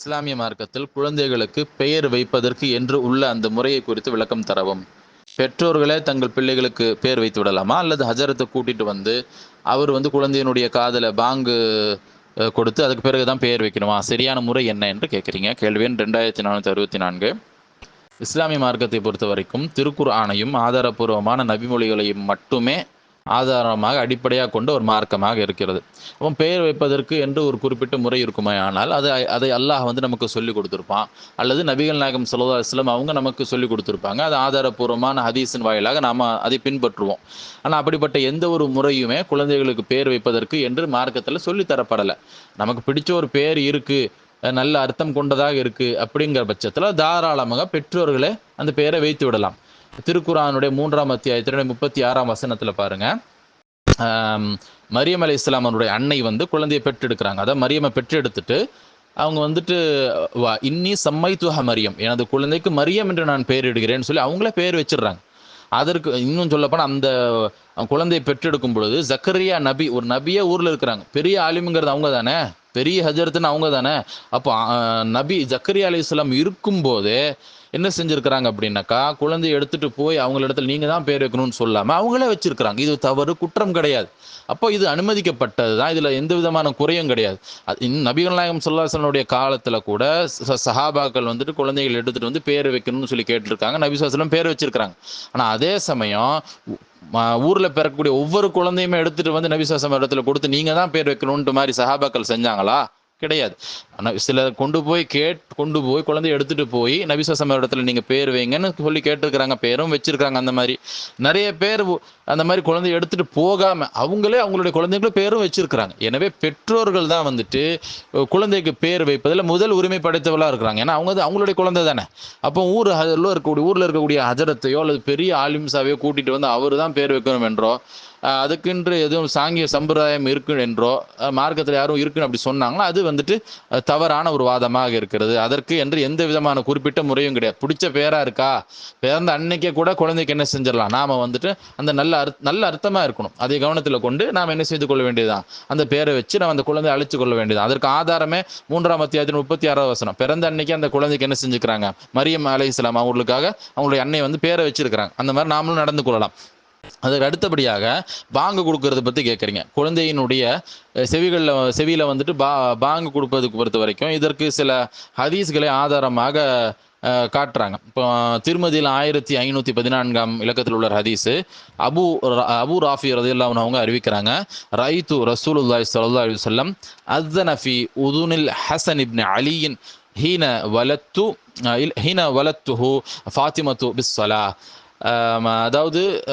இஸ்லாமிய மார்க்கத்தில் குழந்தைகளுக்கு பெயர் வைப்பதற்கு என்று உள்ள அந்த முறையை குறித்து விளக்கம் தரவும். பெற்றோர்களே தங்கள் பிள்ளைகளுக்கு பேர் வைத்து விடலாமா? அல்லது ஹஜரத்தை கூட்டிட்டு வந்து அவர் வந்து குழந்தையினுடைய காதில் பாங்கு கொடுத்து அதுக்கு பிறகு தான் பெயர் வைக்கணுமா? சரியான முறை என்ன என்று கேட்குறீங்க. கேள்வி எண் ரெண்டாயிரத்தி நானூற்றி அறுபத்தி நான்கு. இஸ்லாமிய மார்க்கத்தை பொறுத்த வரைக்கும் திருக்குர்ஆனையும் ஆதாரபூர்வமான நபிமொழிகளையும் மட்டுமே ஆதாரமாக அடிப்படையாக கொண்டு ஒரு மார்க்கமாக இருக்கிறது. அப்போ பெயர் வைப்பதற்கு என்று ஒரு குறிப்பிட்ட முறை இருக்குமே ஆனால் அது அதை அல்லாஹ் வந்து நமக்கு சொல்லி கொடுத்துருப்பான். அல்லது நபிகள் நாயகம் சல்லா இஸ்லாம் அவங்க நமக்கு சொல்லி கொடுத்துருப்பாங்க. அது ஆதாரபூர்வமான ஹதீஸின் வாயிலாக நாம் அதை பின்பற்றுவோம். ஆனால் அப்படிப்பட்ட எந்த ஒரு முறையுமே குழந்தைகளுக்கு பேர் வைப்பதற்கு என்று மார்க்கத்தில் சொல்லித்தரப்படலை நமக்கு பிடிச்ச ஒரு பேர் இருக்குது நல்ல அர்த்தம் கொண்டதாக இருக்குது அப்படிங்கிற பட்சத்தில் தாராளமாக பெற்றோர்களே அந்த பெயரை வைத்து விடலாம். திருக்குறானுடைய மூன்றாம் அத்தியாயத்தினுடைய முப்பத்தி ஆறாம் வசனத்தில் பாருங்க. மரியம் அலி இஸ்லாமனுடைய அன்னை வந்து குழந்தையை பெற்றெடுக்கிறாங்க. அதான் மரியமை பெற்றெடுத்துட்டு அவங்க வந்துட்டு வா இன்னி சம்மை துஹ மரியம் எனது குழந்தைக்கு மரியம் என்று நான் பெயரிடுகிறேன்னு சொல்லி அவங்களே பெயர் வச்சிடுறாங்க. அதற்கு இன்னும் சொல்லப்போனால் அந்த குழந்தையை பெற்றெடுக்கும் பொழுது ஜக்கரியா நபி ஒரு நபியே ஊரில் இருக்கிறாங்க. பெரிய ஆலிமுங்கிறது அவங்க தானே? பெரிய ஹஜரத்துன்னு அவங்க தானே? அப்போ நபி ஜக்கரியா அலி இஸ்லாம் இருக்கும்போது என்ன செஞ்சுருக்கிறாங்க அப்படின்னாக்கா குழந்தையை எடுத்துட்டு போய் அவங்கள இடத்துல நீங்கள் தான் பேர் வைக்கணும்னு சொல்லாமல் அவங்களே வச்சிருக்கிறாங்க. இது தவறு குற்றம் கிடையாது. அப்போ இது அனுமதிக்கப்பட்டது தான். இதில் எந்த விதமான குறையும் கிடையாது. அது இன்னும் நபிகள் நாயகம் சொல்லாசனுடைய காலத்தில் கூட ச- சஹாபாக்கள் வந்துட்டு குழந்தைகள் எடுத்துகிட்டு வந்து பேர் வைக்கணும்னு சொல்லி கேட்டிருக்காங்க. நபி சொல்லாசலம் பேர் வச்சிருக்கிறாங்க. ஆனால் அதே சமயம் ஊர்ல பிறக்கக்கூடிய ஒவ்வொரு குழந்தையுமே எடுத்துட்டு வந்து நபிசாசம் இடத்துல கொடுத்து நீங்கள் தான் பேர் வைக்கணுன்ட்டு மாதிரி சஹாபாக்கள் செஞ்சாங்களா? கிடையாது. ஆனால் சிலர் கொண்டு போய் கேட் கொண்டு போய் குழந்தைய எடுத்துட்டு போய் நபிசாசம் இடத்துல நீங்க பேர் வைங்கன்னு சொல்லி கேட்டிருக்கிறாங்க. பேரும் வச்சிருக்காங்க அந்த மாதிரி. நிறைய பேர் அந்த மாதிரி குழந்தைய எடுத்துட்டு போகாம அவங்களே அவங்களுடைய குழந்தைகளும் பேரும் வச்சிருக்கிறாங்க. எனவே பெற்றோர்கள் தான் வந்துட்டு குழந்தைக்கு பேர் வைப்பதில் முதல் உரிமை படைத்தவர்களாக இருக்கிறாங்க. ஏன்னா அவங்க வந்து அவங்களுடைய குழந்தை தானே. அப்போ ஊர் அதில் இருக்கக்கூடிய ஊர்ல இருக்கக்கூடிய ஹஜரத்தையோ அல்லது பெரிய ஆலிம்சாவையோ கூட்டிட்டு வந்து அவர் தான் பேர் வைக்கணும் என்றோ அதுக்கென்று எதுவும் சாங்கிய சம்பிரதாயம் இருக்கு என்றோ மார்க்கத்தில் யாரும் இருக்குன்னு அப்படி சொன்னாங்களோ? அது வந்துட்டு தவறான ஒரு வாதமாக இருக்கிறது. அதற்கு என்று எந்த விதமான குறிப்பிட்ட முறையும் கிடையாது. பிடிச்ச பேரா இருக்கா? பிறந்த அன்னைக்கே கூட குழந்தைக்கு என்ன செஞ்சிடலாம்? நாம வந்துட்டு அந்த நல்ல அர்த்த நல்ல அர்த்தமா இருக்கணும். அதை கவனத்தில் கொண்டு நாம் என்ன செய்து கொள்ள வேண்டியதுதான்? அந்த பேரை வச்சு நம்ம அந்த குழந்தையை அழைச்சு கொள்ள வேண்டியது அதற்கு ஆதாரமே மூன்றாம் அத்தியாயத்தின் முப்பத்தி ஆறாவது வசனம். பிறந்த அன்னைக்கு அந்த குழந்தைக்கு என்ன செஞ்சுக்கிறாங்க மரியம் அலை இஸ்லாம் அவங்களுக்காக அவங்களுடைய அன்னை வந்து பேரை வச்சிருக்கிறாங்க. அந்த மாதிரி நாமளும் நடந்து கொள்ளலாம். அதுக்கு அடுத்தபடியாக பாங்கு கொடுக்கறத பற்றி கேட்குறீங்க குழந்தையினுடைய செவிகளில் செவியில் வந்துட்டு பா பாங்கு கொடுப்பதுக்கு பொறுத்த வரைக்கும் இதற்கு சில ஹதீஸ்களை ஆதாரமாக காட்டுறாங்க. இப்போ திருமதியில் ஆயிரத்தி ஐநூற்றி பதினான்காம் இலக்கத்தில் உள்ள ஹதீஸு அபு ர- அபு ராஃபி ரதியல்லாஹு அவங்க அறிவிக்கிறாங்க ரைத்து ரசூல் ஸல்லல்லாஹு அலைஹி வஸல்லம் அஸ்ஸன உதுனில் ஹசன் இப்னு அலியின் ஹீன வலத்து ஹீன வலத்துஹு ஃபாத்திமத்து பிஸ்வலா அதாவது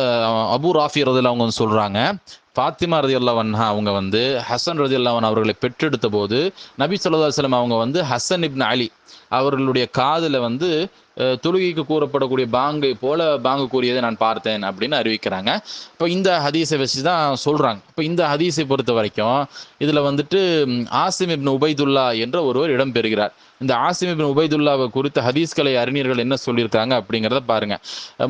அபு ராஃபி ரதில் அவங்க வந்து சொல்கிறாங்க ஃபாத்திமா ரதி அல்லாவன்ஹா அவங்க வந்து ஹசன் ரதி அவர்களை பெற்றெடுத்த போது நபி சொல்லா அலைஹி அவங்க வந்து ஹசன் இப்னு அலி அவர்களுடைய காதில் வந்து தொழுகைக்கு கூறப்படக்கூடிய பாங்கை போல பாங்கு கூறியதை நான் பார்த்தேன் அப்படின்னு அறிவிக்கிறாங்க. இப்போ இந்த ஹதீஸை வச்சு தான் சொல்றாங்க. இப்போ இந்த ஹதீஸை பொறுத்த வரைக்கும் இதில் வந்துட்டு ஆசிம் இப்னு உபைதுல்லா என்ற ஒருவர் இடம் பெறுகிறார். இந்த ஆசிம் இப்னு உபைதுல்லாவை குறித்த ஹதீஸ்களை அறிஞர்கள் என்ன சொல்லியிருக்காங்க அப்படிங்கிறத பாருங்க.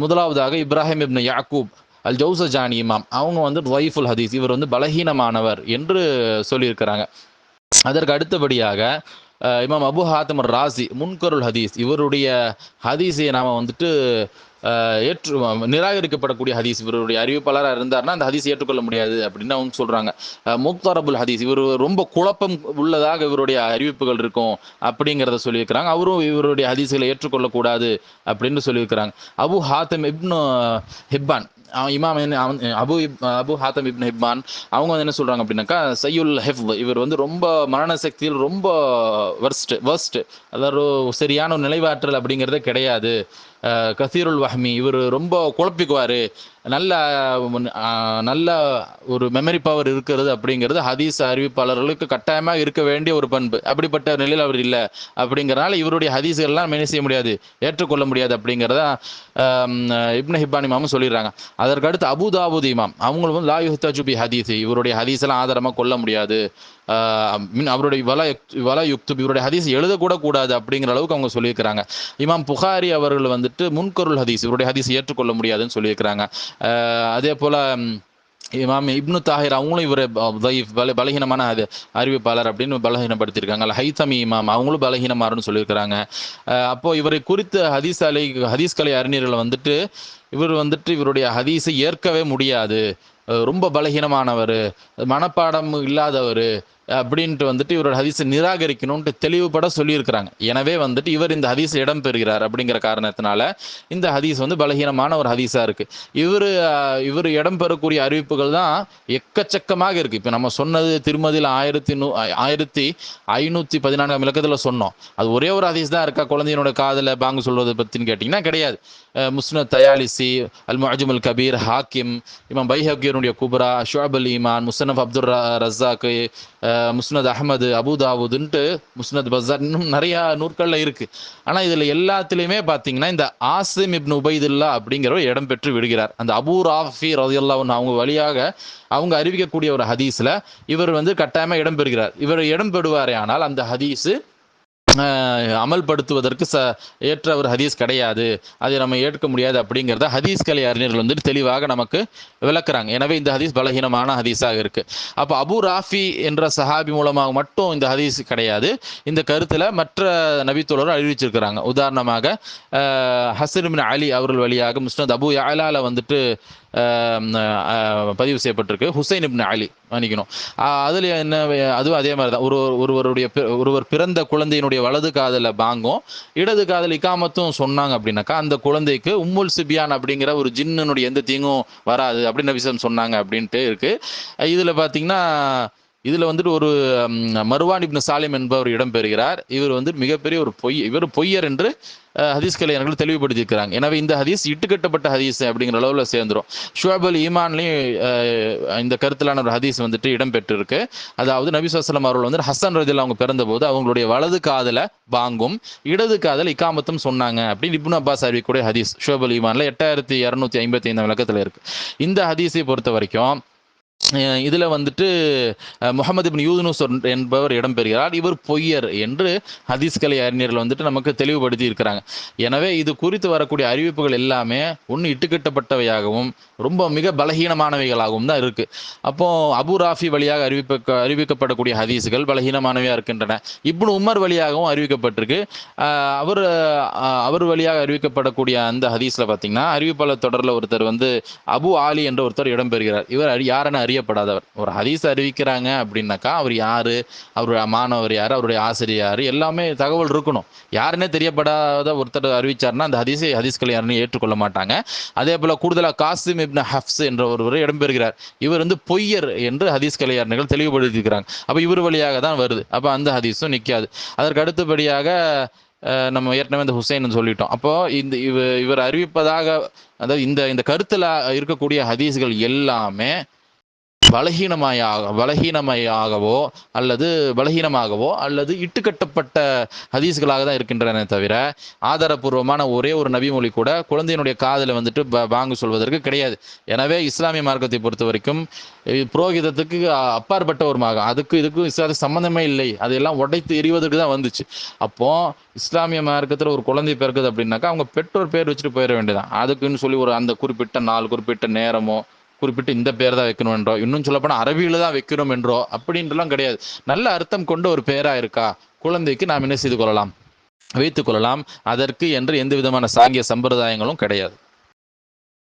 முதலாவதாக இப்ராஹிம் இப்னு யாக்கூப் அல் ஜவுசஜானி இமாம். அவங்க வந்து வைஃபுல் ஹதீஸ். இவர் வந்து பலகீனமானவர் என்று சொல்லியிருக்கிறாங்க. அதற்கு அடுத்தபடியாக இமாம் அபு ஹாத்தம் ராசி முன்கருள் ஹதீஸ். இவருடைய ஹதீஸை நாம் வந்துட்டு ஏற்று நிராகரிக்கப்படக்கூடிய ஹதீஸ். இவருடைய அறிவிப்பாளராக இருந்தார்னா அந்த ஹதீஸ் ஏற்றுக்கொள்ள முடியாது அப்படின்னு அவங்க சொல்கிறாங்க முக்தார் முக்தாரபுல் ஹதீஸ். இவர் ரொம்ப குழப்பம் உள்ளதாக இவருடைய அறிவிப்புகள் இருக்கும் அப்படிங்கிறத சொல்லியிருக்கிறாங்க. அவரும் இவருடைய ஹதீஸ்களை ஏற்றுக்கொள்ளக்கூடாது அப்படின்னு சொல்லியிருக்கிறாங்க. அபு ஹாத்தம் இப்னு ஹிப்பான் இமாம் அவன் அபு இப்- அபு ஹாத்தம் இப்னு ஹிப்பான் அவங்க வந்து என்ன சொல்றாங்க அப்படின்னாக்கா சையுல் ஹெஃப் இவர் வந்து ரொம்ப மரண சக்தியில் ரொம்ப வர்ஸ்ட் வர்ஸ்ட் அதாவது சரியான ஒரு நிலைவாற்றல் அப்படிங்கிறதே கிடையாது. கசீருல் வஹ்மி இவர் ரொம்ப குழப்பிக்குவார். நல்ல நல்ல ஒரு மெமரி பவர் இருக்கிறது அப்படிங்கிறது ஹதீஸ் அறிவிப்பாளர்களுக்கு கட்டாயமாக இருக்க வேண்டிய ஒரு பண்பு. அப்படிப்பட்ட நிலையில் அவர் இல்லை. அப்படிங்கிறனால இவருடைய ஹதீஸ்கள்லாம் மெனி செய்ய முடியாது ஏற்றுக்கொள்ள முடியாது அப்படிங்கிறத ஆம், இப்னு ஹிப்பான் இமாமும் சொல்லிடுறாங்க. அதற்கு அடுத்து அபுதாபுத் இமாம். அவங்களும் வந்து லா ஹதீஸ். இவருடைய ஹதீஸ் எல்லாம் ஆதாரமாக கொள்ள முடியாது. மீன் அவருடைய வல யுக்- வல யுக்து இவருடைய ஹதீஸ் எழுதக்கூட கூடாது அப்படிங்கிற அளவுக்கு அவங்க சொல்லியிருக்கிறாங்க. இமாம் புகாரி அவர்கள் வந்துட்டு முன்கருள் ஹதீஸ் இவருடைய ஹதீஸ் ஏற்றுக்கொள்ள முடியாதுன்னு சொல்லியிருக்கிறாங்க. அதே போல் இமாம் இப்னு தாஹிர் அவங்களும் இவர் பல பலகீனமான அது அறிவிப்பாளர் அப்படின்னு பலகீனப்படுத்தியிருக்காங்க. அல்ல ஹைத்தமி இமாம் அவங்களும் பலகீனமாருன்னு சொல்லியிருக்கிறாங்க. அப்போது இவரை குறித்த ஹதீஸ் அலை ஹதீஸ் கலை அறிஞர்களை வந்துட்டு இவர் வந்துட்டு இவருடைய ஹதீஸை ஏற்கவே முடியாது. ரொம்ப பலகீனமானவர் மனப்பாடம் இல்லாதவர் அப்படின்ட்டு வந்துட்டு இவரோட ஹதீஸை நிராகரிக்கணும்ட்டு தெளிவுபட சொல்லியிருக்கிறாங்க. எனவே வந்துட்டு இவர் இந்த ஹதீஸ் இடம் பெறுகிறார் அப்படிங்கிற காரணத்தினால இந்த ஹதீஸ் வந்து பலகீனமான ஒரு ஹதீஸாக இருக்கு. இவர் இவர் இடம் பெறக்கூடிய அறிவிப்புகள் தான் எக்கச்சக்கமாக இருக்கு. இப்போ நம்ம சொன்னது திருமதியில் ஆயிரத்தி நூ ஆயிரத்தி ஐநூற்றி பதினான்காம் இலக்கத்தில் சொன்னோம். அது ஒரே ஒரு ஹதீஸ் தான் இருக்கா? குழந்தையினோட காதல பாங்கு சொல்வதை பற்றின்னு கேட்டிங்கன்னா கிடையாது. முஸ்னத் தயாலிசி அல் முஅஜம் கபீர் ஹாக்கிம் இமாம் பைஹக்கியனுடைய குப்ரா ஷுஅப் அல் ஈமான் முசனப் அப்துல் ர- ரஸாக்கு முஸ்னத் அஹமது அபுதாவுதுன்ட்டு முஸ்னத் பஸார் இன்னும் நிறையா நூற்களில் இருக்கு. ஆனால் இதில் எல்லாத்துலேயுமே பார்த்தீங்கன்னா இந்த ஆசிம் இப்னு உபைதுல்லா அப்படிங்கிறவர் இடம் பெற்று விடுகிறார். அந்த அபூ ராஃபி ரதியல்லா அவங்க வழியாக அவங்க அறிவிக்கக்கூடிய ஒரு ஹதீஸில் இவர் வந்து கட்டாயமாக இடம் பெறுகிறார். இவர் இடம் பெறுவாரே ஆனால் அந்த ஹதீஸு அமல்படுத்துவதற்கு ச ஏற்ற ஒரு ஹதீஸ் கிடையாது. அதை நம்ம ஏற்க முடியாது அப்படிங்கிறத ஹதீஸ் கலை அறிஞர்கள் வந்துட்டு தெளிவாக நமக்கு விளக்குறாங்க. எனவே இந்த ஹதீஸ் பலகீனமான ஹதீஸாக இருக்குது அப்போ அபு ராஃபி என்ற சஹாபி மூலமாக மட்டும் இந்த ஹதீஸ் கிடையாது. இந்த கருத்தில் மற்ற நபித்தோழரும் அறிவிச்சிருக்கிறாங்க. உதாரணமாக ஆஹ் ஹசன் பின் அலி அவர்கள் வழியாக முஸ்னத் அபு யாலாவில் வந்துட்டு பதிவு செய்யப்பட்டிருக்கு. ஹுசைன் இப்னு அலி மன்னிக்கணும். அதில் என்ன அதுவும் அதே மாதிரி தான் ஒரு ஒருவருடைய ஒருவர் பிறந்த குழந்தையினுடைய வலது காதல பாங்கும் இடது காதல் இக்காமத்தும் சொன்னாங்க அப்படின்னாக்கா அந்த குழந்தைக்கு உம்முல் சிபியான் அப்படிங்கிற ஒரு ஜின்னுடைய எந்த தீங்கும் வராது அப்படின்னு விஷயம் சொன்னாங்க அப்படின்ட்டு இருக்கு. இதில் பார்த்தீங்கன்னா இதுல வந்துட்டு ஒரு மருவான் இப்னு சாலிம் என்பவர் இடம்பெறுகிறார். இவர் வந்து மிகப்பெரிய ஒரு பொய் இவர் பொய்யர் என்று ஹதீஸ் கலைஞர்கள் தெளிவுபடுத்தியிருக்கிறாங்க. எனவே இந்த ஹதீஸ் இட்டுக்கட்டப்பட்ட ஹதீஸ் அப்படிங்கிற அளவில் சேர்ந்துரும். ஷுவப் அல் ஈமான்லையும் இந்த கருத்திலான ஒரு ஹதீஸ் வந்துட்டு இடம்பெற்றிருக்கு. அதாவது நபி சொசலம் அவர்கள் வந்து ஹசன் ரஜில் அவங்க பிறந்தபோது அவங்களுடைய வலது காதல பாங்கும் இடது காதல் இக்காமத்தும் சொன்னாங்க அப்படின்னு இப்னு அப்பாஸ் அறிவிக்கூடிய ஹதீஸ். ஷுவப் அல் ஈமான்ல எட்டாயிரத்தி இரநூத்தி ஐம்பத்தி ஐந்தாம் விளக்கத்தில் இருக்கு. இந்த ஹதீஸை பொறுத்த வரைக்கும் இதில் வந்துட்டு முகமது இப்னு யூனுஸ் என்பவர் இடம்பெறுகிறார். இவர் பொய்யர் என்று ஹதீஸ் கலை அறிஞர்கள் வந்துட்டு நமக்கு தெளிவுபடுத்தி இருக்கிறாங்க. எனவே இது குறித்து வரக்கூடிய அறிவிப்புகள் எல்லாமே ஒன்று இட்டுக்கட்டப்பட்டவையாகவும் ரொம்ப மிக பலகீனமானவைகளாகவும் தான் இருக்கு. அப்போ அபு ராஃபி வழியாக அறிவிப்ப அறிவிக்கப்படக்கூடிய ஹதீஸுகள் பலகீனமானவையாக இருக்கின்றன. இப்னு உமர் வழியாகவும் அறிவிக்கப்பட்டிருக்கு. அவர் அவர் வழியாக அறிவிக்கப்படக்கூடிய அந்த ஹதீஸில் பார்த்தீங்கன்னா அறிவிப்பாளர் தொடரில் ஒருத்தர் வந்து அபு ஆலி என்ற ஒருத்தர் இடம்பெறுகிறார். இவர் யாரென அறியப்படாதவர். ஒரு ஹதீஸ் அறிவிக்கிறாங்க அப்படின்னாக்கா அவர் யாரு? அவருடைய மாணவர் யார்? அவருடைய ஆசிரியர் யார்? எல்லாமே தகவல் இருக்கணும். யாருன்னே தெரியப்படாத ஒருத்தர் அறிவிச்சார்னா அந்த ஹதீஸை ஹதீஸ்களை யாருன்னு ஏற்றுக்கொள்ள மாட்டாங்க. அதே போல கூடுதலாக காசிம் இப்ன ஹப்ஸ் என்ற ஒருவர் இடம்பெறுகிறார். இவர் வந்து பொய்யர் என்று ஹதீஸ் கலைஞர்கள் தெளிவுபடுத்தியிருக்கிறாங்க. அப்போ இவர் வழியாக தான் வருது. அப்போ அந்த ஹதீஸும் நிற்காது அதற்கு அடுத்தபடியாக நம்ம ஏற்கனவே இந்த ஹுசைன் சொல்லிட்டோம். அப்போ இந்த இவ இவர் அறிவிப்பதாக அதாவது இந்த இந்த கருத்துல இருக்கக்கூடிய ஹதீஸ்கள் எல்லாமே பலகீனமாயாக பலகீனமையாகவோ அல்லது பலகீனமாகவோ அல்லது இட்டுக்கட்டப்பட்ட ஹதீஸ்களாக தான் இருக்கின்றன தவிர ஆதாரபூர்வமான ஒரே ஒரு நபிமொழி கூட குழந்தையினுடைய காதில் வந்துட்டு வாங்கு பாங்கு சொல்வதற்கு கிடையாது. எனவே இஸ்லாமிய மார்க்கத்தை பொறுத்த வரைக்கும் புரோகிதத்துக்கு அப்பாற்பட்ட ஒரு மார்க்கம் அதுக்கு இதுக்கும் இஸ்லாத்துக்கு சம்மந்தமே இல்லை. அதையெல்லாம் உடைத்து எறிவதற்கு தான் வந்துச்சு. அப்போ இஸ்லாமிய மார்க்கத்தில் ஒரு குழந்தை பிறக்குது அப்படின்னாக்கா அவங்க பெற்றோர் பேர் வச்சுட்டு போயிட வேண்டியதான் அதுக்குன்னு சொல்லி ஒரு அந்த குறிப்பிட்ட நாள் குறிப்பிட்ட நேரமோ குறிப்பிட்டு இந்த பேர் தான் வைக்கணும் என்றோ இன்னும் சொல்லப்போனால் அரபியில் தான் வைக்கணும் என்றோ அப்படின்றலாம் கிடையாது. நல்ல அர்த்தம் கொண்ட ஒரு பேரா இருக்கா? குழந்தைக்கு நாம் என்ன செய்து கொள்ளலாம்? வைத்துக் கொள்ளலாம். அதற்கு என்று எந்த விதமான சாங்கிய சம்பிரதாயங்களும் கிடையாது.